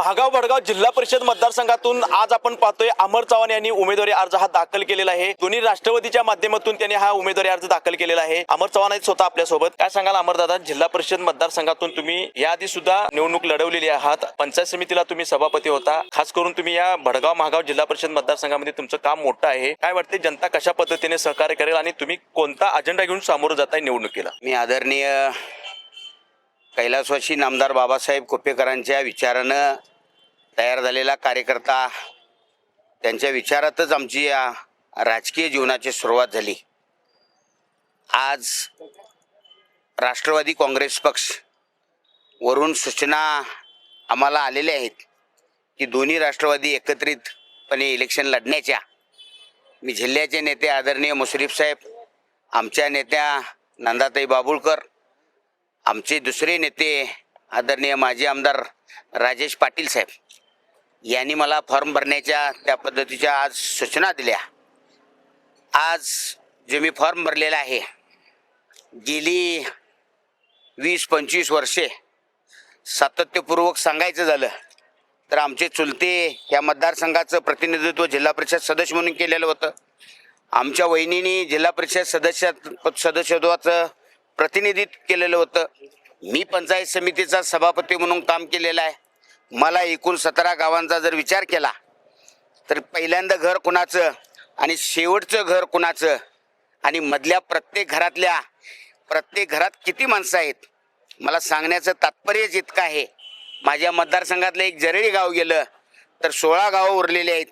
महागाव भडगाव जिल्हा परिषद मतदारसंघातून आज आपण पाहतोय अमर चव्हाण यांनी उमेदवारी अर्ज हा दाखल केलेला आहे. दोन्ही राष्ट्रवादीच्या माध्यमातून त्यांनी हा उमेदवारी अर्ज दाखल केलेला आहे. अमर चव्हाण आहेत स्वतः आपल्यासोबत. काय सांगाल अमरदादा जिल्हा परिषद मतदारसंघातून तुम्ही याआधी सुद्धा निवडणूक लढवलेली आहात. पंचायत समितीला तुम्ही सभापती होता. खास करून तुम्ही या भडगाव महागाव जिल्हा परिषद मतदारसंघामध्ये तुमचं काम मोठं आहे. काय वाटते जनता कशा पद्धतीने सहकार्य करेल आणि तुम्ही कोणता अजेंडा घेऊन सामोरं जाताय निवडणुकीला मी आदरणीय कैलासवासी नामदार बाबासाहेब कोपेकरांच्या विचारानं तयार झालेला कार्यकर्ता त्यांच्या विचारातच आमची या राजकीय जीवनाची सुरुवात झाली. आज राष्ट्रवादी काँग्रेस पक्ष वरून सूचना आम्हाला आलेल्या आहेत की दोन्ही राष्ट्रवादी एकत्रितपणे इलेक्शन लढण्याच्या मी जिल्ह्याचे नेते आदरणीय मुश्रीफ साहेब आमच्या नेत्या नंदाताई बाबुळकर आमचे दुसरे नेते आदरणीय माजी आमदार राजेश पाटील साहेब यांनी मला फॉर्म भरण्याच्या त्या पद्धतीच्या आज सूचना दिल्या. आज जे मी फॉर्म भरलेला आहे गेली वीस पंचवीस वर्षे सातत्यपूर्वक सांगायचं झालं तर आमचे चुलते या मतदारसंघाचं प्रतिनिधित्व जिल्हा परिषद सदस्य म्हणून केलेलं होतं. आमच्या वहिनीने जिल्हा परिषद सदस्य सदस्यत्वाचं प्रतिनिधित्व केलेलं होतं. मी पंचायत समितीचा सभापती म्हणून काम केलेलं आहे. मला एकूण सतरा गावांचा जर विचार केला तर पहिल्यांदा घर कुणाचं आणि शेवटचं घर कुणाचं? आणि मधल्या प्रत्येक घरातल्या प्रत्येक घरात किती माणसं आहेत? मला सांगण्याचं तात्पर्यच इतकं आहे. माझ्या मतदारसंघातलं एक जरळी गाव गेलं तर सोळा गावं उरलेली आहेत.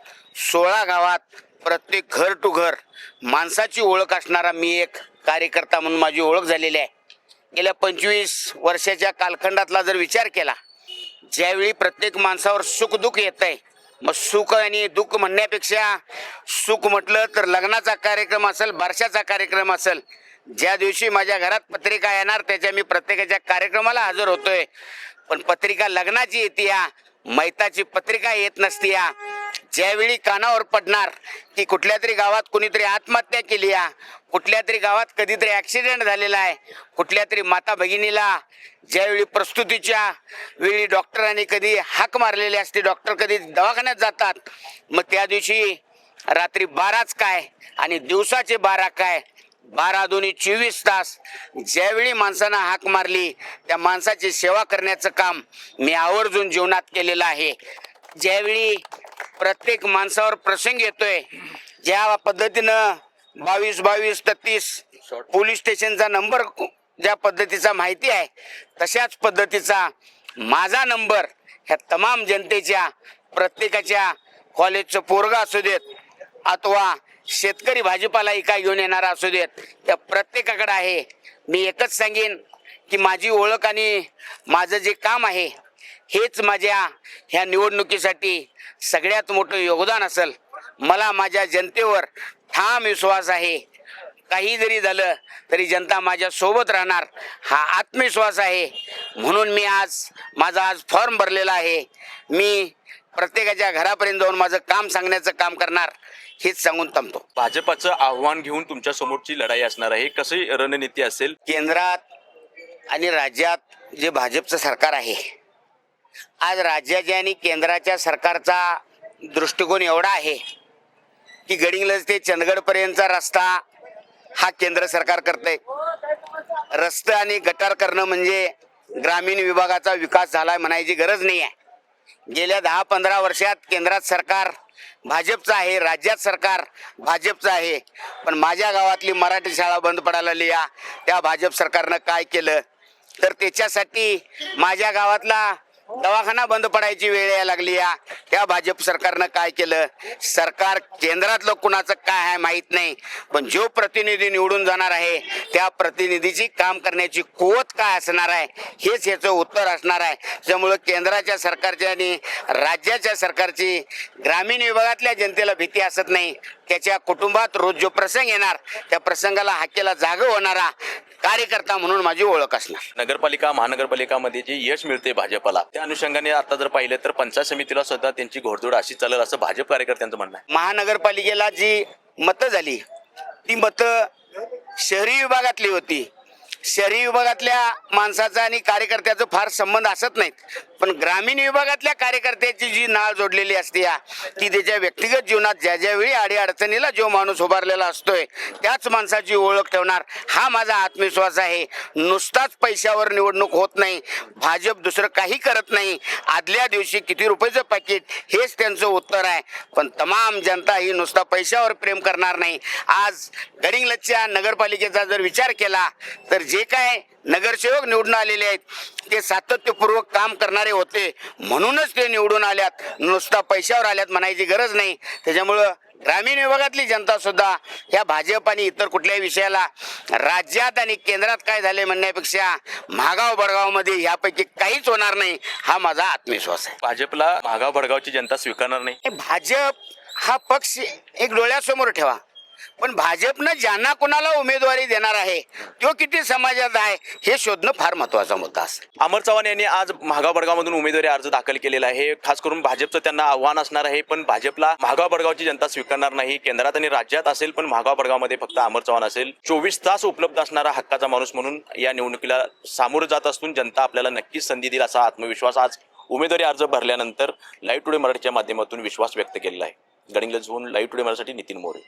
सोळा गावात प्रत्येक घर टू घर माणसाची ओळख असणारा मी एक कार्यकर्ता म्हणून माझी ओळख झालेली आहे. गेल्या पंचवीस वर्षाच्या कालखंडातला जर विचार केला ज्यावेळी प्रत्येक माणसावर सुख दुःख येत आहे मग सुख आणि दुःख म्हणण्यापेक्षा सुख म्हटलं तर लग्नाचा कार्यक्रम असेल बारशाचा कार्यक्रम असेल ज्या दिवशी माझ्या घरात पत्रिका येणार त्याच्या मी प्रत्येकाच्या कार्यक्रमाला हजर होतोय. पण पत्रिका लग्नाची येते या मैताची पत्रिका येत नसते या ज्यावेळी कानावर पडणार की कुठल्या तरी गावात कुणीतरी आत्महत्या केली या कुठल्या तरी गावात कधीतरी ऍक्सिडेंट झालेला आहे कुठल्या तरी माता भगिनीला ज्यावेळी प्रस्तुतीच्या वेळी डॉक्टरांनी कधी हाक मारलेली असते डॉक्टर कधी दवाखान्यात जातात मग त्या दिवशी रात्री बाराच काय आणि दिवसाचे बारा काय बारा दोन्ही चोवीस तास ज्यावेळी माणसानं हाक मारली त्या माणसाची सेवा करण्याचं काम मी आवर्जून जीवनात केलेलं आहे. ज्यावेळी प्रत्येक माणसावर प्रसंग येतोय. ज्या पद्धतीनं बावीस बावीस तत्तीस पोलीस स्टेशनचा नंबर ज्या पद्धतीचा माहिती आहे तशाच पद्धतीचा माझा नंबर ह्या तमाम जनतेच्या प्रत्येकाच्या कॉलेजचं पोरगा असू देत अथवा शेतकरी भाजीपाला इका घेऊन येणारा असू देत त्या प्रत्येकाकडे आहे. मी एकच सांगेन की माझी ओळख आणि माझं जे काम आहे हेच माझ्या ह्या निवडणुकीसाठी सगळ्यात मोठं योगदान असेल. मला माझ्या जनतेवर ठाम विश्वास आहे. काही जरी झालं तरी जनता माझ्या सोबत राहणार हा आत्मविश्वास आहे. म्हणून मी आज माझा आज फॉर्म भरलेला आहे. मी प्रत्येकाच्या घरापर्यंत जाऊन माझं काम सांगण्याचं काम करणार हेच सांगून थांबतो. भाजपाचं आव्हान घेऊन तुमच्या समोरची लढाई असणार आहे. कशी रणनीती असेल? केंद्रात आणि राज्यात जे भाजपचं सरकार आहे आज राज्याच्या आणि केंद्राच्या सरकारचा दृष्टिकोन एवढा आहे की गडिंगलज ते चंदगडपर्यंतचा रस्ता हा केंद्र सरकार करतंय. रस्ते आणि गटार करणं म्हणजे ग्रामीण विभागाचा विकास झालाय म्हणायची गरज नाही आहे. गेल्या दहा पंधरा वर्षात केंद्रात सरकार भाजपचं आहे राज्यात सरकार भाजपचं आहे. पण माझ्या गावातली मराठी शाळा बंद पडायला लिहा त्या भाजप सरकारनं काय केलं? तर त्याच्यासाठी माझ्या गावातला दवाखाना बंद पडायची वेळ यायला लागली या. त्या भाजप सरकारनं काय केलं? सरकार केंद्रातलं कुणाचं काय आहे माहीत नाही. पण जो प्रतिनिधी निवडून जाणार आहे त्या प्रतिनिधीची काम करण्याची कुवत काय असणार आहे? हेच याचं उत्तर असणार आहे. त्यामुळं केंद्राच्या सरकारची आणि राज्याच्या सरकारची ग्रामीण विभागातल्या जनतेला भीती असत नाही. त्याच्या कुटुंबात रोज जो प्रसंग येणार त्या प्रसंगाला हाकेला जाग होणारा कार्यकर्ता म्हणून माझी ओळख असणार. नगरपालिका महानगरपालिकामध्ये जे यश मिळते भाजपला त्या अनुषंगाने आता जर पाहिलं तर पंचायत समितीला सुद्धा त्यांची घोडदौड अशी चालेल असं भाजप कार्यकर्त्यांचं म्हणणं आहे. महानगरपालिकेला जी मतं झाली ती मतं शहरी विभागातली होती. शहरी विभागातल्या माणसाचा आणि कार्यकर्त्याचं फार संबंध असत नाहीत. पण ग्रामीण विभागातल्या कार्यकर्त्याची जी नाळ जोडलेली असते या ती त्याच्या व्यक्तिगत जीवनात ज्या ज्यावेळी आडी अडचणीला जो माणूस उभारलेला असतोय त्याच माणसाची ओळख ठेवणार हा माझा आत्मविश्वास आहे. नुसताच पैशावर निवडणूक होत नाही भाजप दुसरं काही करत नाही. आदल्या दिवशी किती रुपयाचं पॅकेट हेच त्यांचं उत्तर आहे. पण तमाम जनता ही नुसता पैशावर प्रेम करणार नाही. आज गडिंग्लजच्या नगरपालिकेचा जर विचार केला तर जे काय नगरसेवक निवडून आलेले आहेत ते सातत्यपूर्वक काम करणारे होते. म्हणूनच ते निवडून आल्यात. नुसता पैशावर आल्यात म्हणायची गरज नाही. त्याच्यामुळं ग्रामीण विभागातली जनता सुद्धा ह्या भाजप आणि इतर कुठल्याही विषयाला राज्यात आणि केंद्रात काय झाले म्हणण्यापेक्षा महागाव बडगावमध्ये यापैकी काहीच होणार नाही हा माझा आत्मविश्वास आहे. भाजपला महागाव भडगावची जनता स्वीकारणार नाही. भाजप हा पक्ष एक डोळ्यासमोर ठेवा. पण भाजपनं ज्यांना कोणाला उमेदवारी देणार आहे तो किती समाजात आहे हे शोधणं फार महत्त्वाचा मुद्दा असेल. अमर चव्हाण यांनी आज महागाव बडगावमधून उमेदवारी अर्ज दाखल केलेला आहे. खास करून भाजपचं त्यांना आव्हान असणार आहे पण भाजपला महागाव बडगावची जनता स्वीकारणार नाही. केंद्रात आणि राज्यात असेल पण महागाव बडगावमध्ये फक्त अमर चव्हाण असेल. चोवीस तास उपलब्ध असणारा हक्काचा माणूस म्हणून या निवडणुकीला सामोरं जात असून जनता आपल्याला नक्कीच संधी देईल असा आत्मविश्वास आज उमेदवारी अर्ज भरल्यानंतर लाईव्ह टुडे मराठीच्या माध्यमातून विश्वास व्यक्त केलेला आहे. गडिंग्लजहून लाईव्ह टुडे मराठीसाठी नितीन मोरे.